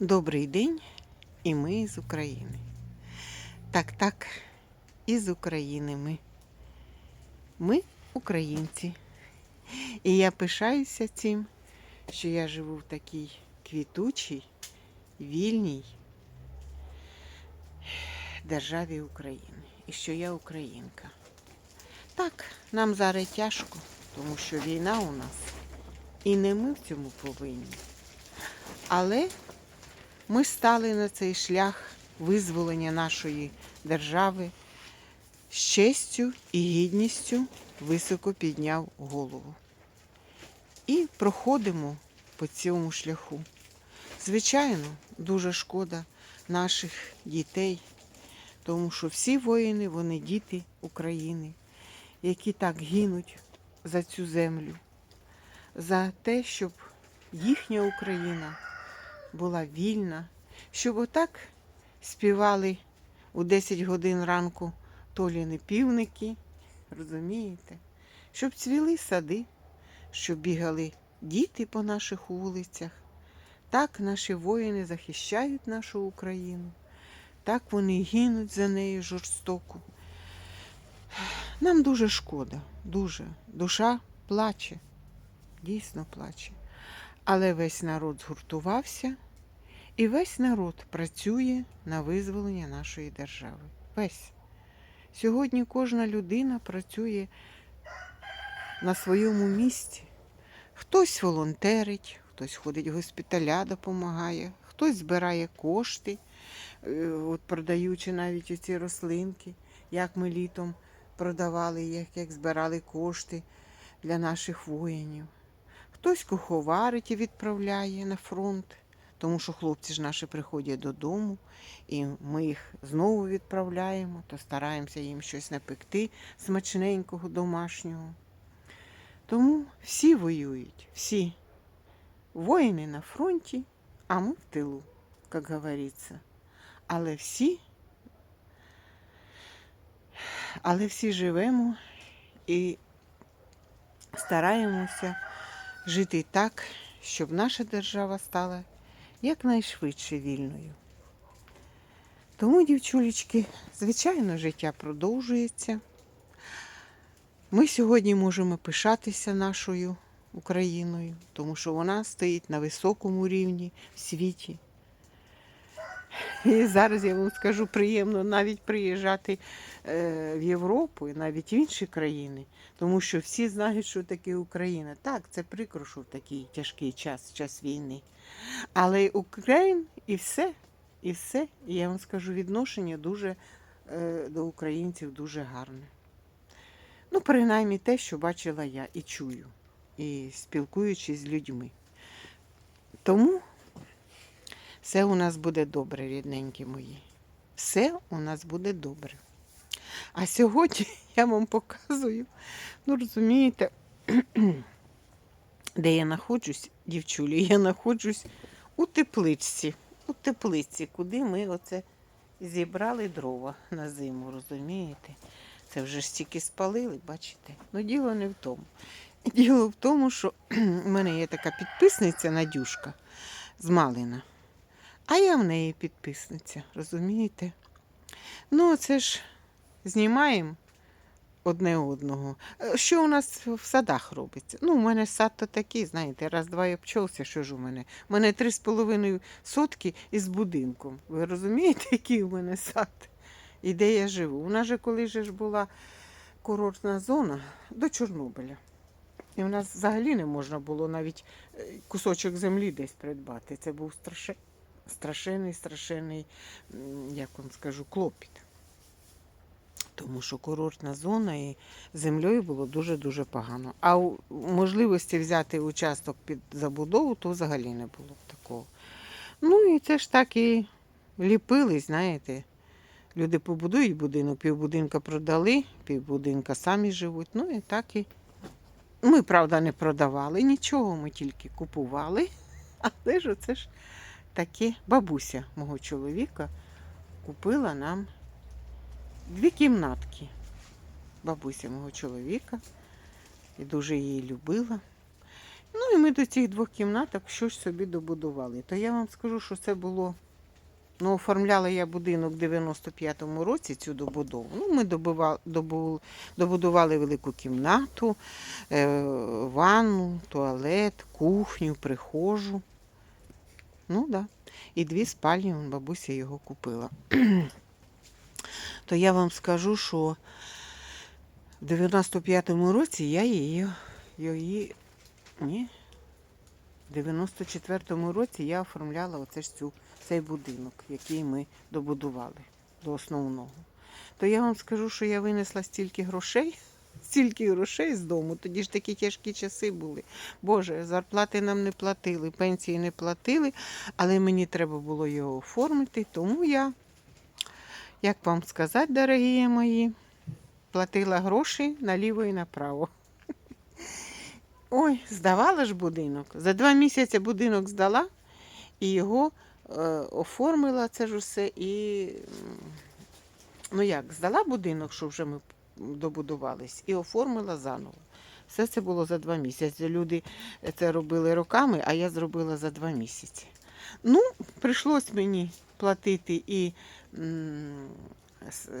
Добрий день, і ми з України. Так, так, із України ми. Ми українці. І я пишаюся цим, що я живу в такій квітучій, вільній державі України. І що я українка. Так, нам зараз тяжко, тому що війна у нас. І не ми в цьому повинні. Але ми стали на цей шлях визволення нашої держави з честю і гідністю високо підняв голову. І проходимо по цьому шляху. Звичайно, дуже шкода наших дітей, тому що всі воїни, вони діти України, які так гинуть за цю землю, за те, щоб їхня Україна була вільна, щоб отак співали у 10 годин ранку толіни півники, розумієте? Щоб цвіли сади, щоб бігали діти по наших вулицях. Так наші воїни захищають нашу Україну, так вони гинуть за нею жорстоко. Нам дуже шкода, дуже. Душа плаче, дійсно плаче. Але весь народ згуртувався, і весь народ працює на визволення нашої держави. Весь. Сьогодні кожна людина працює на своєму місці. Хтось волонтерить, хтось ходить в госпіталя, допомагає, хтось збирає кошти, е, от продаючи навіть оці рослинки, як ми літом продавали їх, як збирали кошти для наших воїнів. Хтось куховарить і відправляє на фронт, тому що хлопці ж наші приходять додому, і ми їх знову відправляємо, то стараємося їм щось напекти смачненького домашнього. Тому всі воюють, всі. Воїни на фронті, а ми в тилу, як говориться. Але всі, але всі живемо і стараємося жити так, щоб наша держава стала якнайшвидше вільною. Тому, дівчулечки, звичайно, життя продовжується. Ми сьогодні можемо пишатися нашою Україною, тому що вона стоїть на високому рівні в світі. І зараз я вам скажу приємно навіть приїжджати е, в Європу і навіть в інші країни, тому що всі знають, що таке Україна. Так, це прикро, що в такий тяжкий час, час війни. Але Україна і все, і все, і я вам скажу, відношення дуже е, до українців дуже гарне. Ну, принаймні те, що бачила я і чую, і спілкуючись з людьми. Тому все у нас буде добре, рідненькі мої. Все у нас буде добре. А сьогодні я вам показую, ну розумієте, де я знаходжусь, дівчулі, я знаходжусь у тепличці. У теплиці, куди ми оце зібрали дрова на зиму, розумієте? Це вже стільки спалили, бачите? Ну, діло не в тому. Діло в тому, що в мене є така підписниця Надюшка з Малина. А я в неї підписниця, розумієте? Ну, це ж знімаємо одне одного. Е, Що у нас в садах робиться? Ну, у мене сад то такий, знаєте, раз-два і обчовся, що ж у мене. У мене три з половиною сотки із будинком. Ви розумієте, який у мене сад? І де я живу? У нас же коли ж була курортна зона до Чорнобиля. І у нас взагалі не можна було навіть е, кусочок землі десь придбати. Це був страше... страшенний, страшенний, як вам скажу, клопіт. Тому що курортна зона і землею було дуже-дуже погано. А можливості взяти участок під забудову, то взагалі не було такого. Ну і це ж так і ліпили, знаєте. Люди побудують будинок, півбудинка продали, півбудинка самі живуть. Ну і так і. Ми, правда, не продавали нічого, ми тільки купували. Але ж оце ж таке бабуся мого чоловіка купила нам дві кімнатки. Бабуся мого чоловіка і дуже її любила. Ну і ми до цих двох кімнаток щось собі добудували. То я вам скажу, що це було. Ну, оформляла я будинок в 95-му році цю добудову. Ну, ми добудували велику кімнату, е, ванну, туалет, кухню, прихожу. Ну, так. Да. І дві спальні, бабуся його купила. То я вам скажу, що в 95-му році я її, її ні, в 94-му році я оформляла оце ж цю, цей будинок, який ми добудували до основного. То я вам скажу, що я винесла стільки грошей, стільки грошей з дому. Тоді ж такі тяжкі часи були. Боже, зарплати нам не платили, пенсії не платили, але мені треба було його оформити, тому я, як вам сказати, дорогі мої, платила гроші наліво і направо. Ой, здавала ж будинок. За два місяці будинок здала і його е, оформила це ж усе. І ну як, здала будинок, що вже ми добудувались, і оформила заново. Все це було за два місяці. Люди це робили роками, а я зробила за два місяці. Ну, прийшлось мені платити і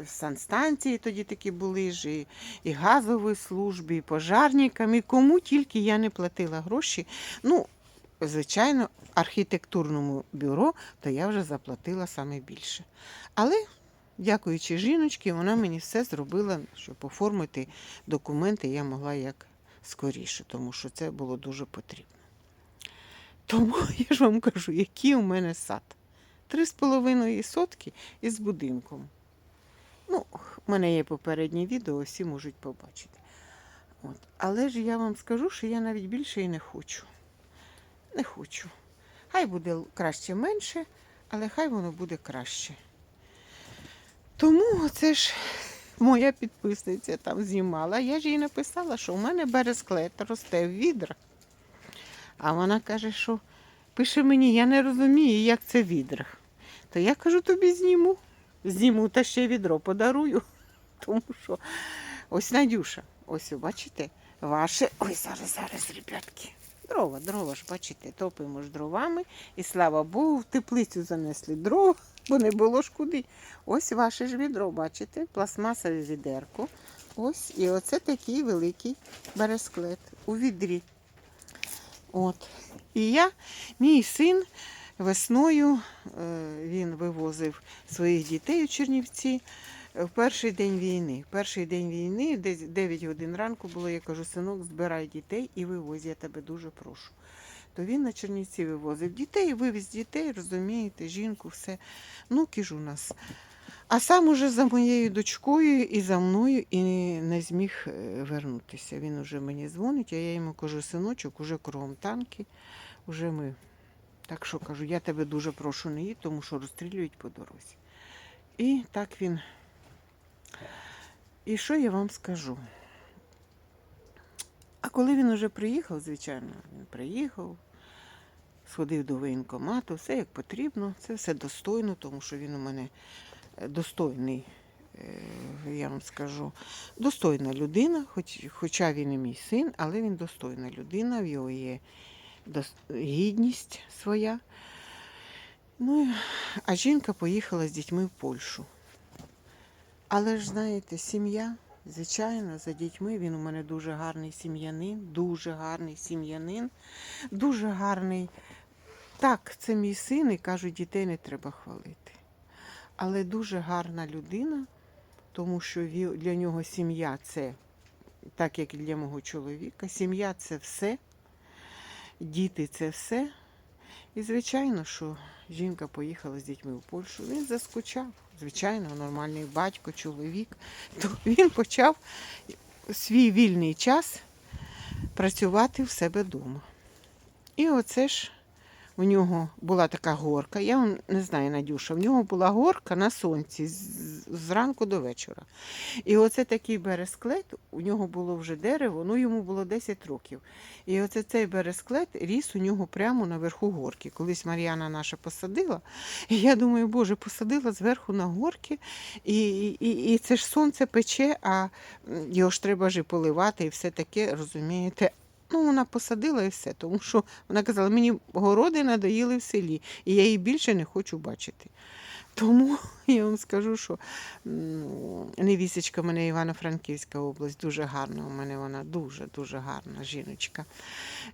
санстанції тоді такі були ж, і, і газові служби, і пожарникам, і кому тільки я не платила гроші. Ну, звичайно, архітектурному бюро, то я вже заплатила саме більше. Але, дякуючи жіночці, вона мені все зробила, щоб оформити документи, я могла як скоріше, тому що це було дуже потрібно. Тому я ж вам кажу, який у мене сад. Три з половиною сотки із будинком. Ну, в мене є попереднє відео, всі можуть побачити. От. Але ж я вам скажу, що я навіть більше і не хочу. Не хочу. Хай буде краще менше, але хай воно буде краще. Тому це ж моя підписниця там знімала. Я ж їй написала, що у мене бересклет росте в відрах. А вона каже, що пише мені, я не розумію, як це в відрах. То я кажу, тобі зніму. Зніму та ще відро подарую. Тому що ось Надюша, ось бачите, ваше. Ой, зараз, зараз, ребятки. Дрова, дрова ж, бачите, топимо ж дровами. І слава Богу, в теплицю занесли дров, бо не було ж куди. Ось ваше ж відро, бачите, пластмасове відерко. Ось, і оце такий великий бересклет у відрі. От. І я, мій син весною е, він вивозив своїх дітей у Чернівці в перший день війни. В перший день війни, десь 9 годин ранку було, я кажу, синок, збирай дітей і вивозь, я тебе дуже прошу. То він на Чернівці вивозив дітей, вивіз дітей, розумієте, жінку, все. Ну, кіж у нас. А сам уже за моєю дочкою і за мною і не зміг е, вернутися. Він уже мені дзвонить, а я йому кажу, синочок, уже кругом танки, уже ми. Так що кажу, я тебе дуже прошу не їдь, тому що розстрілюють по дорозі. І так він. І що я вам скажу? А коли він уже приїхав, звичайно, він приїхав, сходив до воєнкомату, все як потрібно, це все достойно, тому що він у мене е, достойний, е, я вам скажу, достойна людина, хоч, хоча він і мій син, але він достойна людина, в його є гідність своя. Ну, а жінка поїхала з дітьми в Польщу. Але ж знаєте, сім'я, звичайно, за дітьми він у мене дуже гарний сім'янин, дуже гарний сім'янин, дуже гарний. Так, це мій син, і кажуть, дітей не треба хвалити. Але дуже гарна людина, тому що для нього сім'я це, так як і для мого чоловіка, сім'я це все, діти це все. І звичайно, що жінка поїхала з дітьми в Польщу. Він заскучав. Звичайно, нормальний батько, чоловік. То він почав свій вільний час працювати в себе вдома. І оце ж у нього була така горка. Я не знаю, Надюша, в нього була горка на сонці з- зранку до вечора. І оце такий бересклет, у нього було вже дерево, ну йому було 10 років. І оце цей бересклет ріс у нього прямо наверху горки. Колись Мар'яна наша посадила. І я думаю, боже, посадила зверху на горки, і, і, і це ж сонце пече, а його ж треба ж поливати, і все таке, розумієте. Ну, вона посадила і все, тому що вона казала, мені городи надоїли в селі, і я її більше не хочу бачити. Тому я вам скажу, що невісечка в мене Івано-Франківська область, дуже гарна у мене вона, дуже-дуже гарна жіночка.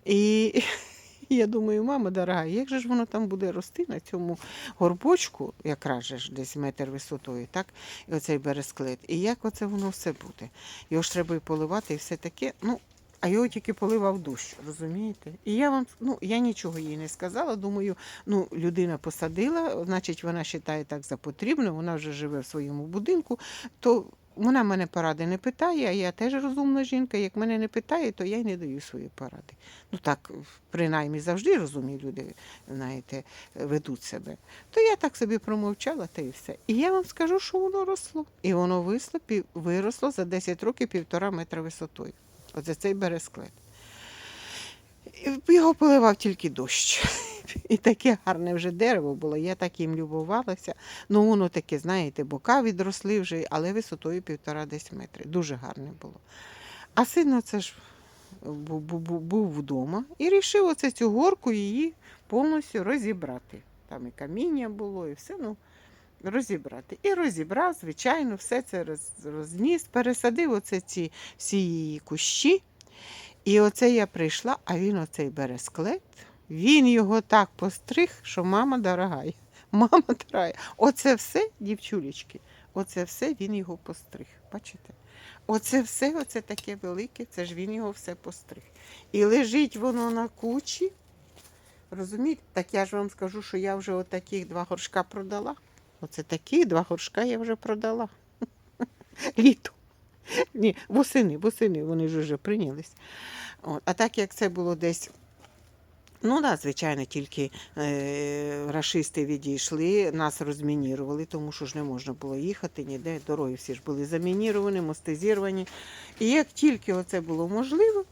І я думаю, мама дорога, як же ж воно там буде рости на цьому горбочку, якраз же десь метр висотою, так? І оцей бересклет. І як оце воно все буде? Його ж треба і поливати, і все таке. Ну, а його тільки поливав дощ, розумієте? І я вам, ну, я нічого їй не сказала. Думаю, ну, людина посадила, значить, вона вважає так за потрібне, вона вже живе в своєму будинку, то вона мене поради не питає, а я теж розумна жінка. Як мене не питає, то я й не даю свої поради. Ну так, принаймні, завжди розумні люди, знаєте, ведуть себе. То я так собі промовчала, та і все. І я вам скажу, що воно росло. І воно висло, виросло за 10 років півтора метра висотою. Оце цей бересклет. І Його поливав тільки дощ. І таке гарне вже дерево було, я так їм любувалася. Ну, воно таке, знаєте, бока відросли вже, але висотою півтора десь метри. Дуже гарне було. А син це ж бу- бу- бу- був вдома і рішив оце цю горку її повністю розібрати. Там і каміння було, і все. ну, Розібрати. І розібрав, звичайно, все це розніс, пересадив оце ці всі її кущі. І оце я прийшла, а він оцей бересклет, він його так постриг, що мама дорога. Мама дорога. Оце все, дівчулечки, оце все він його постриг. Бачите? Оце все, оце таке велике, це ж він його все постриг. І лежить воно на кучі. Розумієте? Так я ж вам скажу, що я вже отаких два горшка продала. Оце такі два горшка я вже продала. Літо. Ні, восени, восени вони ж вже прийнялись. От. А так як це було десь. Ну да, звичайно, тільки е, рашисти відійшли, нас розмінірували, тому що ж не можна було їхати ніде. Дороги всі ж були замініровані, мости зірвані. І як тільки оце було можливо,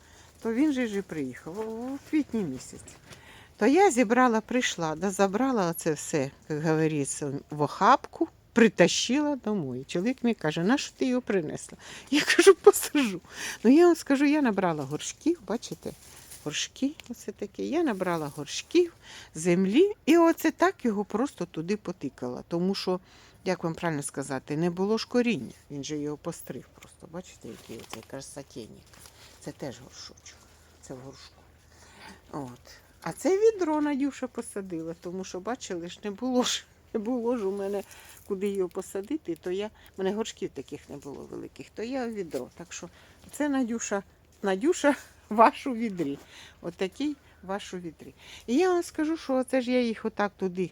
то він же ж і приїхав у квітні місяці. То я зібрала, прийшла, да забрала оце все, як говориться, в охапку, притащила домой. Чоловік мені каже, на що ти його принесла? Я кажу, посажу. Ну я вам скажу, я набрала горшків, бачите, горшки, оце таке. Я набрала горшків, землі, і оце так його просто туди потикала. Тому що, як вам правильно сказати, не було ж коріння. Він же його постриг просто. Бачите, який оце красотенник. Це теж горшочок. Це в горшку. От. А це відро Надюша посадила, тому що, бачили ж, не було ж, не було ж у мене куди його посадити, то я, в мене горшків таких не було великих, то я відро. Так що це Надюша, Надюша вашу відрі. Отакий От вашу відрі. І я вам скажу, що це ж я їх отак туди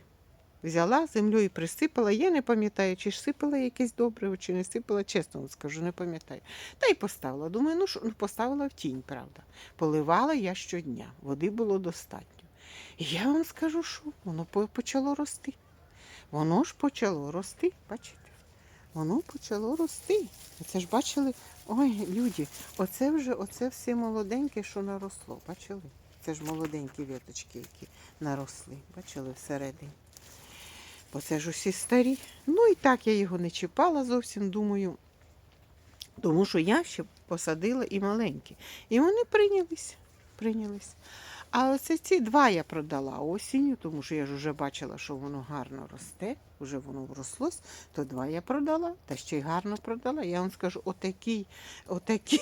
взяла, землею присипала. Я не пам'ятаю, чи ж сипала якесь добриво, чи не сипала, чесно вам скажу, не пам'ятаю. Та й поставила. Думаю, ну що, ну поставила в тінь, правда. Поливала я щодня, води було достатньо. І я вам скажу, що воно почало рости. Воно ж почало рости, бачите? Воно почало рости. Це ж бачили, ой, люди, оце вже оце все молоденьке, що наросло. Бачили? Це ж молоденькі віточки, які наросли. Бачили всередині. Бо це ж усі старі. Ну і так я його не чіпала зовсім, думаю. Тому що я ще посадила і маленькі. І вони прийнялись. прийнялись. А оце ці два я продала осінню, тому що я ж вже бачила, що воно гарно росте, вже воно врослось, то два я продала, та ще й гарно продала. Я вам скажу, отакий, отакий.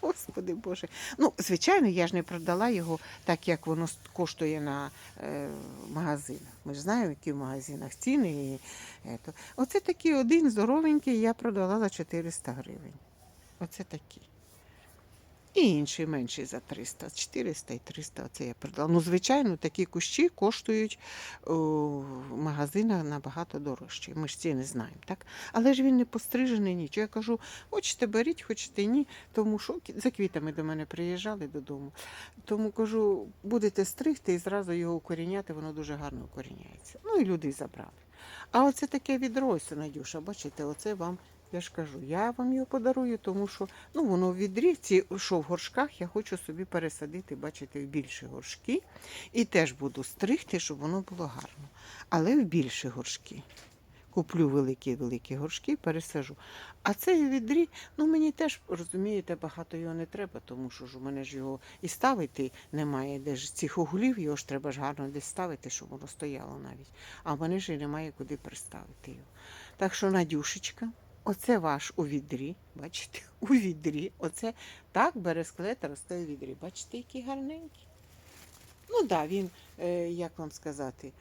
Господи Боже. Ну, звичайно, я ж не продала його так, як воно коштує на е, магазинах. Ми ж знаємо, які в магазинах ціни. І, ето. Оце такий один здоровенький я продала за 400 гривень. Оце такий. І інший менший за 300, 400 і 300 оце я продала. Ну, звичайно, такі кущі коштують о, в магазинах набагато дорожче. Ми ж ціни знаємо, так? Але ж він не пострижений нічого. Я кажу, хочете беріть, хочете ні. Тому що за квітами до мене приїжджали додому. Тому кажу, будете стригти і зразу його укоріняти, воно дуже гарно укоріняється. Ну і люди забрали. А оце таке відро, ось, Надюша, бачите, оце вам. Я ж кажу, я вам його подарую, тому що ну, воно в відрівці, що в горшках, я хочу собі пересадити, бачите, в більші горшки. І теж буду стригти, щоб воно було гарно. Але в більші горшки. Куплю великі-великі горшки, пересажу. А цей відрі, ну мені теж, розумієте, багато його не треба, тому що ж у мене ж його і ставити немає, де ж цих углів, його ж треба ж гарно десь ставити, щоб воно стояло навіть. А в мене ж і немає куди приставити його. Так що, Надюшечка, оце ваш у відрі, бачите, у відрі. Оце так бересклет росте у відрі. Бачите, який гарненький. Ну так, да, він, е, як вам сказати,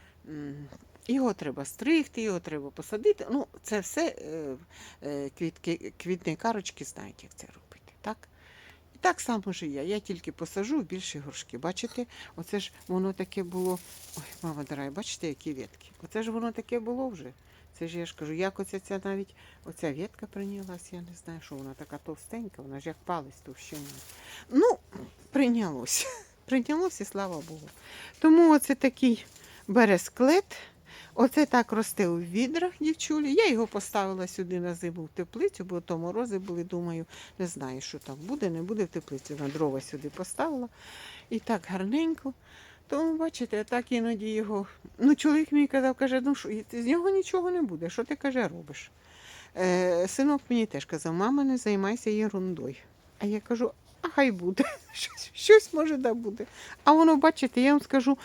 його треба стригти, його треба посадити. Ну, це все е, е, квітки, квітникарочки знають, як це робити. Так? І так само ж і я. Я тільки посажу в більші горшки. Бачите, оце ж воно таке було. Ой, мама дорога, бачите, які ветки? Оце ж воно таке було вже. Це ж я ж кажу, як оця ця навіть оця ветка прийнялась, я не знаю, що вона така товстенька, вона ж як палець товщиною. Ну. Прийнялось і слава Богу. Тому оце такий бересклет. Оце так росте у відрах, дівчулі. Я його поставила сюди на зиму в теплицю, бо то морози були, думаю, не знаю, що там буде, не буде в теплиці. На дрова сюди поставила. І так гарненько. Тому, бачите, так іноді його. Ну, чоловік мій казав, каже, ну що, з нього нічого не буде. Що ти каже, робиш? Е, синок мені теж казав, мама, не займайся ерундою. А я кажу, а хай буде. Щось, щось може да буде. А воно, бачите, я вам скажу,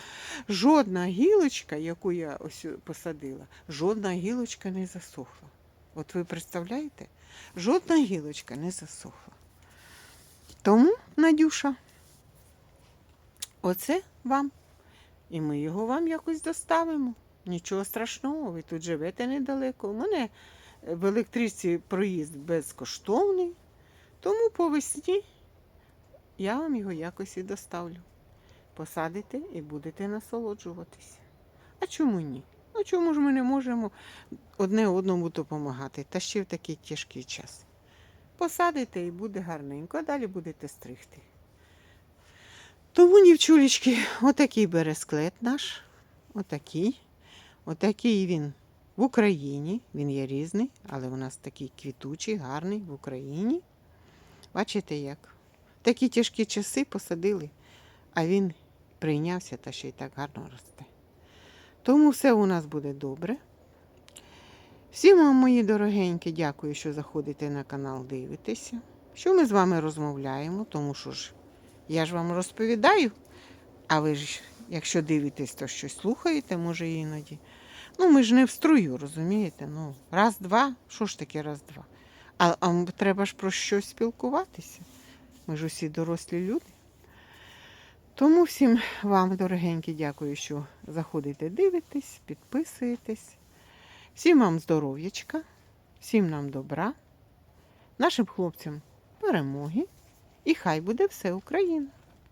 жодна гілочка, яку я ось посадила, жодна гілочка не засохла. От ви представляєте? Жодна гілочка не засохла. Тому, Надюша, оце вам. І ми його вам якось доставимо. Нічого страшного, ви тут живете недалеко. У мене в електричці проїзд безкоштовний, тому по весні я вам його якось і доставлю. Посадите і будете насолоджуватися. А чому ні? Ну чому ж ми не можемо одне одному допомагати, та ще в такий тяжкий час? Посадите і буде гарненько, а далі будете стригти. Тому, дівчулечки, отакий бересклет наш, отакий. Отакий він в Україні. Він є різний, але у нас такий квітучий, гарний в Україні. Бачите як? Такі тяжкі часи посадили, а він прийнявся та ще й так гарно росте. Тому все у нас буде добре. Всім вам, мої дорогенькі, дякую, що заходите на канал, дивитеся. Що ми з вами розмовляємо, тому що ж я ж вам розповідаю, а ви ж, якщо дивитесь, то щось слухаєте, може іноді. Ну, ми ж не в струю, розумієте? Ну, раз-два, що ж таке раз-два? А, а треба ж про щось спілкуватися. Ми ж усі дорослі люди. Тому всім вам, дорогенькі, дякую, що заходите, дивитесь, підписуєтесь. Всім вам здоров'ячка, всім нам добра, нашим хлопцям перемоги. І хай буде все Україна!